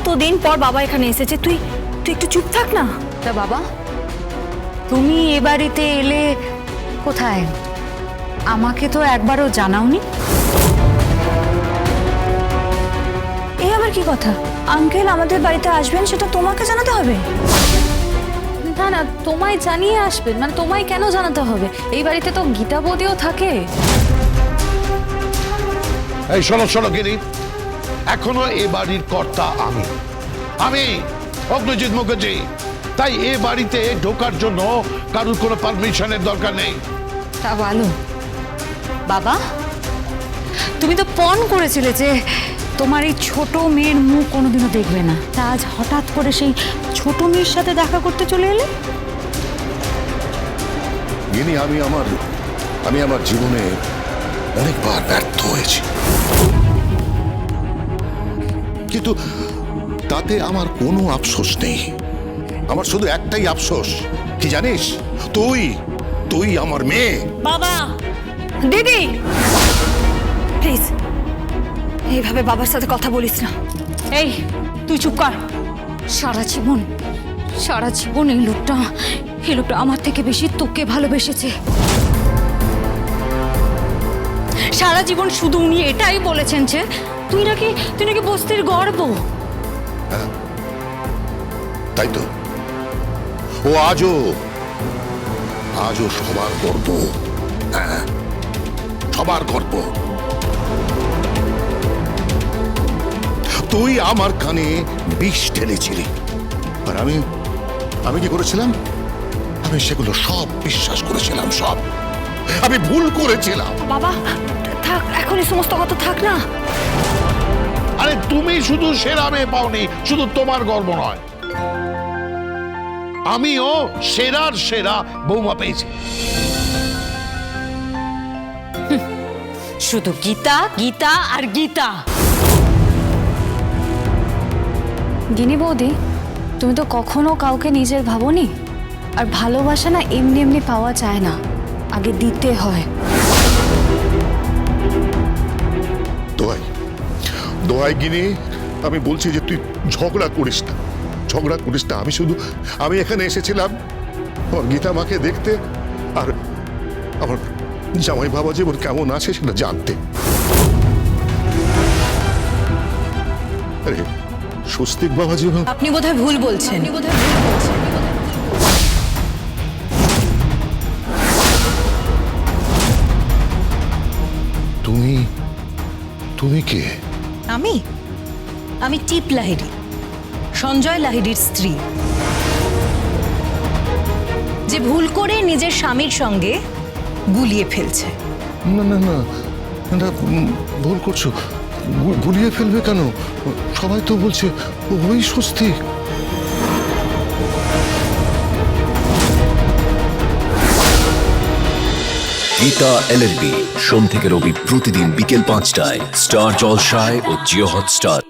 এতদিন পর বাবা এখানে এসেছে তুই তুই একটু চুপ থাক না। তা বাবা তুমি এ বাড়িতে এলে কোথায়? আমাকে তো একবারও জানাওনি। এ আবার কি কথা? আঙ্কেল আমাদের বাড়িতে আসবেন সেটা তোমাকে জানাতে হবে? না না তোমায় জানিয়ে আসবেন মানে তোমায় কেন জানাতে হবে? এই বাড়িতে তো গীতা বৌদিও থাকে। এই শোনো শোনো গিরি এখনও এ বাড়ির কর্তা আমি। আমি অগ্নজিৎ মুখার্জি। তাই এ বাড়িতে ঢোকার জন্য কারুর কোনো পারমিশনের দরকার নেই। তা ভালো বাবা তুমি তো পণ করেছিলে যে তোমার এই ছোট মেয়ের মুখ কোনোদিনও দেখবে না। তা আজ হঠাৎ করে সেই ছোট মেয়ের সাথে দেখা করতে চলে এলে? গিনি আমি আমার আমি আমার জীবনে অনেকবার ব্যর্থ হয়েছি। কিন্তু তাতে আমার কোনো আফসোস নেই। আমার শুধু একটাই আফসোস। কি জানিস? তুই তুই আমার মেয়ে। বাবা! দিদি! প্লিজ, এইভাবে বাবার সাথে কথা বলিস না। এই, তুই চুপ কর। সারা জীবন সারা জীবন এই লোকটা এই লোকটা আমার থেকে বেশি তোকে ভালোবেসেছে। সারা জীবন শুধু উনি এটাই বলেছেন যে তুই নাকি তুই নাকি বস্তির গর্ব। তাই তো। ও আজও আজও সবার গর্ব। হ্যাঁ সবার গর্ব। তুই আমার কানে বিষ ঢেলেছিলি। আর আমি আমি কি করেছিলাম? আমি সেগুলো সব বিশ্বাস করেছিলাম সব। আমি ভুল করেছিলাম। বাবা থাক এখন এই সমস্ত কথা থাক না। আরে তুমি শুধু সেরা মেয়ে পাওনি শুধু তোমার গর্ব নয়। আমিও সেরার সেরা বৌমা পেয়েছি। শুধু গীতা গীতা আর গীতা। গিনি বৌদি তুমি তো কখনো কাউকে নিজের ভাবোনি? আর ভালোবাসা না এমনি এমনি পাওয়া যায় না। আগে দিতে হয়। দোয়াই গিনি আমি বলছি যে তুই ঝগড়া করিস না। ঝগড়া করিস না আমি শুধু আমি এখানে এসেছিলাম। আমার গীতা মাকে দেখতে আর আমার জামাই বাবা জীবন কেমন আছে সেটা জানতে। আরে স্বস্তিক বাবা জীবন। আপনি বোধহয় ভুল বলছেন। তুমি তুমি কে? আমি? আমি টিপ লাহিড়ি, সঞ্জয় লাহিড়ির স্ত্রী। যে ভুল করে নিজের স্বামীর সঙ্গে গুলিয়ে ফেলছে। ভুল করছ। গুলিয়ে ফেলবে কেন? সবাই তো বলছে, ওই স্বস্তিক। গীতা এলএলবি সোম থেকে রবি প্রতিদিন বিকেল পাঁচটায় স্টার জলসায় ও জিও হটস্টার।